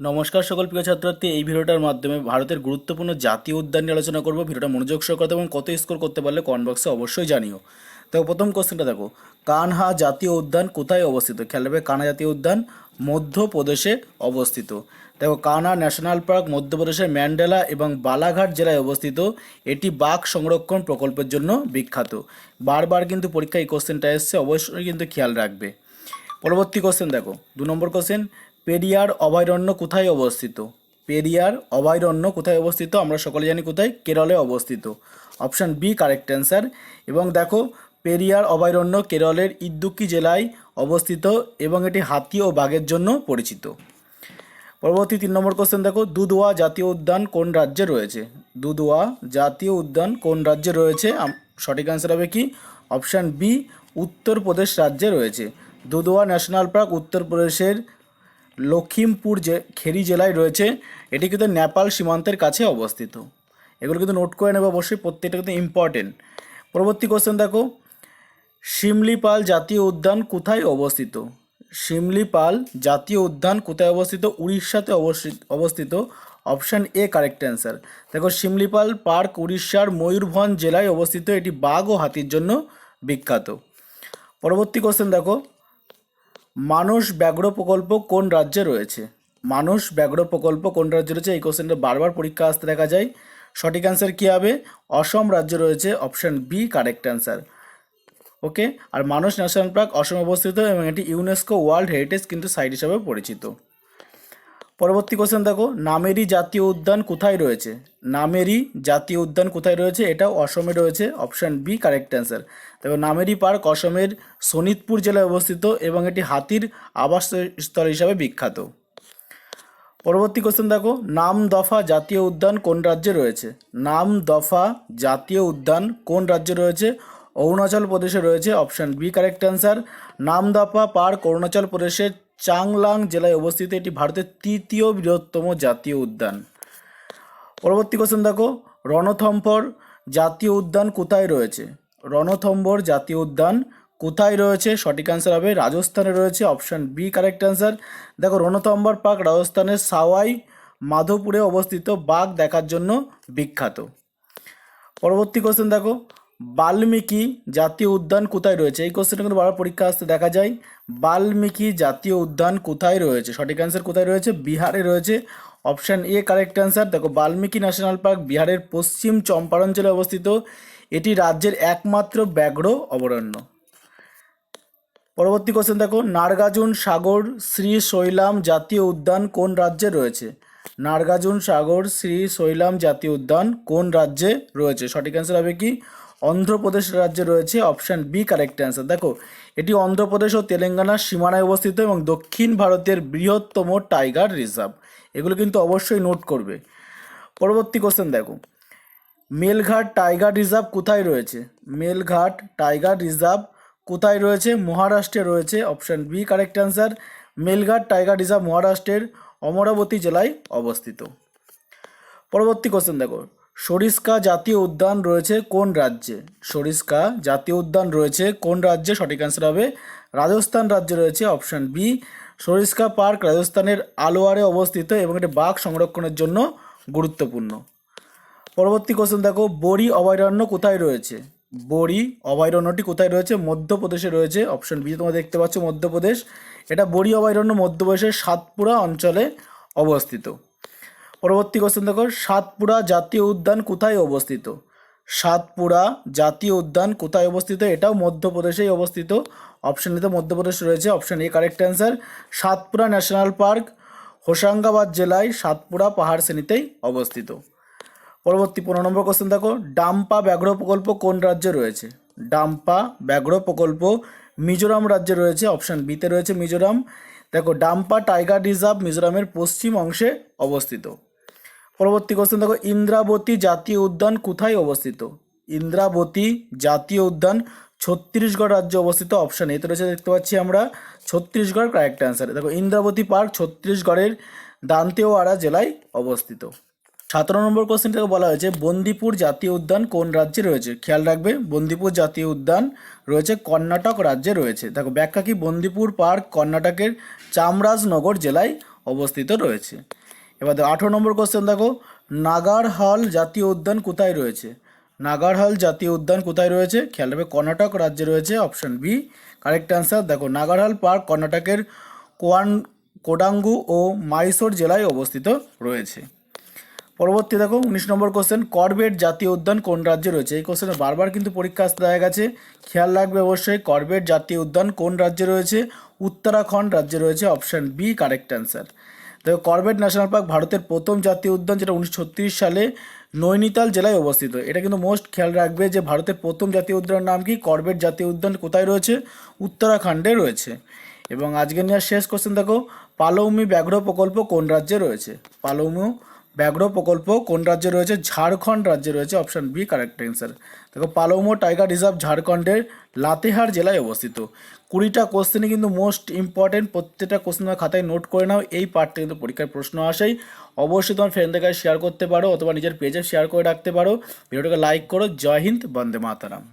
নমস্কার সকল প্রিয় ছাত্রছাত্রী, এই ভিডিওটার মাধ্যমে ভারতের গুরুত্বপূর্ণ জাতীয় উদ্যান নিয়ে আলোচনা করব। ভিডিওটা মনোযোগ সহকারে এবং কত স্কোর করতে পারলে কমেন্ট বক্সে অবশ্যই জানিও। দেখো, প্রথম কোশ্চেনটা দেখো, কানহা জাতীয় উদ্যান কোথায় অবস্থিত? খেয়াল রাখবে, কানহা জাতীয় উদ্যান মধ্যপ্রদেশে অবস্থিত। দেখো, কানহা ন্যাশনাল পার্ক মধ্যপ্রদেশের ম্যান্ডেলা এবং বালাঘাট জেলায় অবস্থিত। এটি বাঘ সংরক্ষণ প্রকল্পের জন্য বিখ্যাত। বারবার কিন্তু পরীক্ষায় এই কোশ্চেনটা এসছে, অবশ্যই কিন্তু খেয়াল রাখবে। পরবর্তী কোশ্চেন দেখো, দু নম্বর কোশ্চেন পেরিয়ার অভয়ারণ্য কোথায় অবস্থিত? পেরিয়ার অভয়ারণ্য কোথায় অবস্থিত? আমরা সকলে জানি কোথায়? কেরলে অবস্থিত। Option B, correct answer. এবং দেখো, পেরিয়ার অভয়ারণ্য কেরলের ইদ্দুক্কি জেলায় অবস্থিত এবং এটি হাতি ও বাঘের জন্য পরিচিত। পরবর্তী তিন নম্বর কোশ্চেন দেখো, দুধওয়া জাতীয় উদ্যান কোন রাজ্যে রয়েছে? দুধওয়া জাতীয় উদ্যান কোন রাজ্যে রয়েছে? সঠিক অ্যান্সার হবে কি? অপশান বি, উত্তরপ্রদেশ রাজ্যে রয়েছে। দুধওয়া ন্যাশনাল পার্ক উত্তরপ্রদেশের লখিমপুর যে খেরি জেলায় রয়েছে। এটি কিন্তু নেপাল সীমান্তের কাছে অবস্থিত। এগুলো কিন্তু নোট করে নেবে অবশ্যই, প্রত্যেকটা কিন্তু ইম্পর্টেন্ট পরবর্তী কোশ্চেন দেখো। শিমলিপাল জাতীয় উদ্যান কোথায় অবস্থিত? শিমলিপাল জাতীয় উদ্যান কোথায় অবস্থিত? উড়িষ্যাতে অবস্থিত অবস্থিত। অপশান এ কারেক্ট অ্যান্সার দেখো, শিমলিপাল পার্ক উড়িষ্যার ময়ূরভঞ্জ জেলায় অবস্থিত। এটি বাঘ ও হাতির জন্য বিখ্যাত। পরবর্তী কোশ্চেন দেখো। মানস ব্যাঘ্র প্রকল্প কোন রাজ্যে রয়েছে? মানুষ ব্যাঘ্র প্রকল্প কোন রাজ্যে রয়েছে? এই কোশ্চেনটা বারবার পরীক্ষা আসতে দেখা যায়। সঠিক অ্যান্সার কী হবে? অসম রাজ্যে রয়েছে option B correct answer okay আর মানুষ ন্যাশনাল পার্ক অসম অবস্থিত এবং এটি ইউনেস্কো ওয়ার্ল্ড হেরিটেজ কিন্তু সাইট হিসাবে পরিচিত। পরবর্তী কোশ্চেন দেখো নামেরি জাতীয় উদ্যান কোথায় রয়েছে? নামেরি জাতীয় উদ্যান কোথায় রয়েছে? এটাও অসমে রয়েছে অপশান বি কারেক্ট অ্যান্সার দেখো নামেরি পার্ক অসমের শোনিতপুর জেলায় অবস্থিত এবং এটি হাতির আবাসস্থল হিসাবে বিখ্যাত। পরবর্তী কোশ্চেন দেখো, নাম দফা জাতীয় উদ্যান কোন রাজ্যে রয়েছে? নাম দফা জাতীয় উদ্যান কোন রাজ্যে রয়েছে? অরুণাচল প্রদেশে রয়েছে option B correct answer Namdapha park Arunachal প্রদেশের চাংলাং জেলায় অবস্থিত এটি ভারতের তৃতীয় বৃহত্তম জাতীয় উদ্যান। পরবর্তী কোশ্চেন দেখো রণথম্বর জাতীয় উদ্যান কোথায় রয়েছে? রণথম্বর জাতীয় উদ্যান কোথায় রয়েছে? সঠিক অ্যান্সার হবে রাজস্থানে রয়েছে। অপশান বি কারেক্ট অ্যান্সার দেখো রণথম্বর পার্ক রাজস্থানের সাওয়াই মাধোপুরে অবস্থিত বাঘ দেখার জন্য বিখ্যাত। পরবর্তী কোশ্চেন দেখো বাল্মীকি জাতীয় উদ্যান কোথায় রয়েছে? এই কোশ্চেনটা কিন্তু বারবার পরীক্ষা আসতে দেখা যায়। বাল্মীকি জাতীয় উদ্যান কোথায় রয়েছে? সঠিক অ্যান্সার কোথায় রয়েছে? বিহারে রয়েছে। অপশান এ কারেক্ট অ্যান্সার দেখো, বাল্মীকি ন্যাশনাল পার্ক বিহারের পশ্চিম চম্পারঞ্চলে অবস্থিত। এটি রাজ্যের একমাত্র ব্যাঘ্র অভয়ারণ্য। পরবর্তী কোশ্চেন দেখো নার্গাজুন সাগর শ্রী শৈলাম জাতীয় উদ্যান কোন রাজ্যে রয়েছে? নার্গাজুন সাগর শ্রী শৈলাম জাতীয় উদ্যান কোন রাজ্যে রয়েছে? সঠিক অ্যান্সার হবে কি? অন্ধ্রপ্রদেশ রাজ্যে রয়েছে অপশান বি কারেক্ট অ্যান্সার দেখো, এটি অন্ধ্রপ্রদেশ ও তেলেঙ্গানার সীমানায় অবস্থিত এবং দক্ষিণ ভারতের বৃহত্তম টাইগার রিজার্ভ এগুলো কিন্তু অবশ্যই নোট করবে। পরবর্তী কোশ্চেন দেখো, মেলঘাট টাইগার রিজার্ভ কোথায় রয়েছে? মেলঘাট টাইগার রিজার্ভ কোথায় রয়েছে? মহারাষ্ট্রে রয়েছে option B correct answer Melghat tiger reserve মহারাষ্ট্রের অমরাবতী জেলায় অবস্থিত। পরবর্তী কোশ্চেন দেখো সরিস্কা জাতীয় উদ্যান রয়েছে কোন রাজ্যে? সরিস্কা জাতীয় উদ্যান রয়েছে কোন রাজ্যে? সঠিক অ্যান্সার হবে রাজস্থান রাজ্যে রয়েছে অপশান বি সরিস্কা পার্ক রাজস্থানের আলোয়ারে অবস্থিত এবং এটি বাঘ সংরক্ষণের জন্য গুরুত্বপূর্ণ। পরবর্তী কোশ্চেন দেখো, বড়ি অভয়ারণ্য কোথায় রয়েছে? বড়ি অভয়ারণ্যটি কোথায় রয়েছে? মধ্যপ্রদেশে রয়েছে অপশন বি তোমরা দেখতে পাচ্ছ মধ্যপ্রদেশ। এটা বড়ি অভয়ারণ্য মধ্যপ্রদেশের সাতপুরা অঞ্চলে অবস্থিত। পরবর্তী কোশ্চেন দেখো, সাতপুরা জাতীয় উদ্যান কোথায় অবস্থিত? সাতপুরা জাতীয় উদ্যান কোথায় অবস্থিত? এটাও মধ্যপ্রদেশেই অবস্থিত। অপশন এতে মধ্যপ্রদেশ রয়েছে option A correct answer Satpura national park Hoshangabad জেলায় সাতপুরা পাহাড় শ্রেণীতেই অবস্থিত। পরবর্তী পনেরো নম্বর কোশ্চেন দেখো, ডাম্পা ব্যাঘ্র প্রকল্প কোন রাজ্যে রয়েছে? ডাম্পা ব্যাঘ্র প্রকল্প মিজোরাম রাজ্যে রয়েছে অপশান বিতে রয়েছে মিজোরাম। দেখো, ডাম্পা টাইগার রিজার্ভ মিজোরামের পশ্চিম অংশে অবস্থিত। পরবর্তী কোশ্চেন দেখো, ইন্দ্রাবতী জাতীয় উদ্যান কোথায় অবস্থিত? ইন্দ্রাবতী জাতীয় উদ্যান ছত্তিশগড় রাজ্যে অবস্থিত। অপশান এতে রয়েছে, দেখতে পাচ্ছি আমরা, ছত্তিশগড় কারেক্ট অ্যান্সার দেখো, ইন্দ্রাবতী পার্ক ছত্তিশগড়ের দান্তেওয়াড়া জেলায় অবস্থিত। সতেরো নম্বর কোশ্চেন থেকে বলা হয়েছে, বন্দিপুর জাতীয় উদ্যান কোন রাজ্যে রয়েছে? খেয়াল রাখবে, বন্দিপুর জাতীয় উদ্যান রয়েছে, কর্ণাটক রাজ্যে রয়েছে। দেখো, ব্যাখ্যা কি? বন্দিপুর পার্ক কর্ণাটকের চামরাজনগর জেলায় অবস্থিত রয়েছে। এবার আঠেরো নম্বর কোশ্চেন দেখো নাগারহাল জাতীয় উদ্যান কোথায় রয়েছে? নাগারহাল জাতীয় উদ্যান কোথায় রয়েছে? খেয়াল রাখবে, কর্ণাটক রাজ্যে রয়েছে অপশন বি কারেক্ট অ্যান্সার দেখো নাগারহাল পার্ক কর্ণাটকের কোয়ান, কোডাঙ্গু ও মাইসোর জেলায় অবস্থিত রয়েছে। পরবর্তী দেখো, উনিশ নম্বর কোশ্চেন করবেট জাতীয় উদ্যান কোন রাজ্যে রয়েছে? এই কোশ্চেনে বারবার কিন্তু পরীক্ষা আসতে দেখা গেছে। খেয়াল রাখবে অবশ্যই, করবেট জাতীয় উদ্যান কোন রাজ্যে রয়েছে? উত্তরাখণ্ড রাজ্যে রয়েছে অপশান বি কারেক্ট অ্যান্সার দেখো করবেট ন্যাশনাল পার্ক ভারতের প্রথম জাতীয় উদ্যান, যেটা উনিশশো ছত্রিশ সালে নৈনিতাল জেলায় অবস্থিত। এটা কিন্তু মোস্ট খেয়াল রাখবে যে ভারতের প্রথম জাতীয় উদ্যানের নাম কি? করবেট জাতীয় উদ্যান কোথায় রয়েছে? উত্তরাখণ্ডে রয়েছে। এবং আজকে নেওয়ার শেষ কোশ্চেন দেখো, পালৌমি ব্যাঘ্র প্রকল্প কোন রাজ্যে রয়েছে? পালৌমি ব্যাঘ্র প্রকল্প, কোন রাজ্যে রয়েছে? ঝাড়খণ্ড রাজ্যে রয়েছে অপশন বি কারেক্ট অ্যান্সার দেখো, পালৌমো টাইগার রিজার্ভ ঝাড়খণ্ডের লাতেহার জেলায় অবস্থিত। কুড়িটা কোশ্চেনই কিন্তু মোস্ট ইম্পর্টেন্ট প্রত্যেকটা কোশ্চেন খাতায় নোট করে নাও, এই পার্টটা কিন্তু পরীক্ষার প্রশ্ন আসেই। অবশ্যই তোমার ফ্রেন্ডদের কাছে শেয়ার করতে পারো, অথবা নিজের পেজে শেয়ার করে রাখতে পারো। ভিডিওটাকে লাইক করো, জয় হিন্দ, বন্দে মাতারাম।